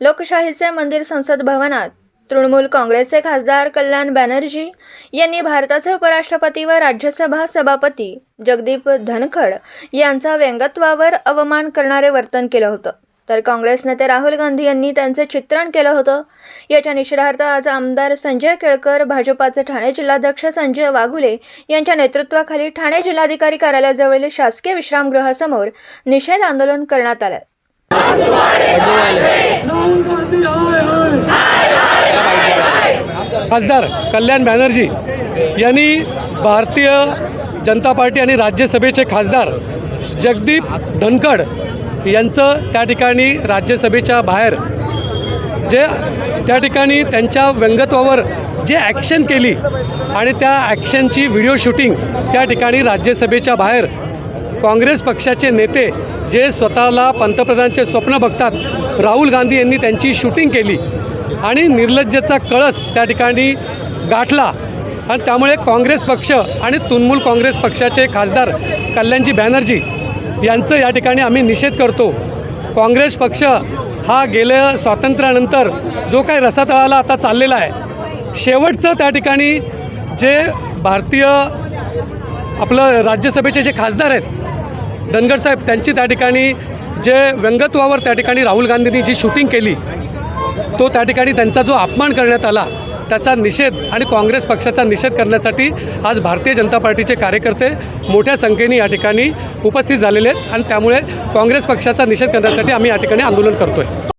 लोकशाहीचे मंदिर संसद भवनात तृणमूल काँग्रेसचे खासदार कल्याण बॅनर्जी यांनी भारताचे उपराष्ट्रपती व राज्यसभा सभापती जगदीप धनखड यांचा व्यंगत्वावर अवमान करणारे वर्तन केलं होतं. तर काँग्रेस नेते राहुल गांधी यांनी त्यांचे चित्रण केलं होतं. याच्या निषेधार्थ आज आमदार संजय केळकर भाजपाचे ठाणे जिल्हाध्यक्ष संजय वाघुले यांच्या नेतृत्वाखाली ठाणे जिल्हाधिकारी कार्यालयाजवळील शासकीय विश्रामगृहासमोर निषेध आंदोलन करण्यात आलं खासदार कल्याण बॅनर्जी यांनी भारतीय जनता पार्टी आणि राज्यसभेचे खासदार जगदीप धनखड यांचं त्या ठिकाणी राज्यसभेच्या बाहेर जे त्या ठिकाणी त्यांच्या व्यंगत्वावर जे ॲक्शन केली आणि त्या ॲक्शनची व्हिडिओ शूटिंग त्या ठिकाणी राज्यसभेच्या बाहेर काँग्रेस पक्षाचे नेते जे स्वतःला पंतप्रधानचे स्वप्न बघतात राहुल गांधी यांनी त्यांची शूटिंग केली आणि निर्लज्जचा कळस त्या ठिकाणी गाठला. आणि त्यामुळे काँग्रेस पक्ष आणि तृणमूल काँग्रेस पक्षाचे खासदार कल्याणजी बॅनर्जी यांचं या ठिकाणी आम्ही निषेध करतो. काँग्रेस पक्ष हा गेल्या स्वातंत्र्यानंतर जो काही रसातळाला आता चाललेला आहे शेवटचं त्या ठिकाणी जे भारतीय आपलं राज्यसभेचे जे खासदार आहेत धनगर साहेब त्यांची त्या ठिकाणी जे व्यंगत्वावर त्या ठिकाणी राहुल गांधींनी जी शूटिंग केली तो त्या ठिकाणी त्यांचा जो अपमान करण्यात आला त्याचा निषेध आणि काँग्रेस पक्षाचा निषेध करण्यासाठी आज भारतीय जनता पार्टीचे कार्यकर्ते मोठ्या संख्येने या ठिकाणी उपस्थित झालेले आहेत आणि त्यामुळे काँग्रेस पक्षाचा निषेध करण्यासाठी आम्ही या ठिकाणी आंदोलन करतो आहे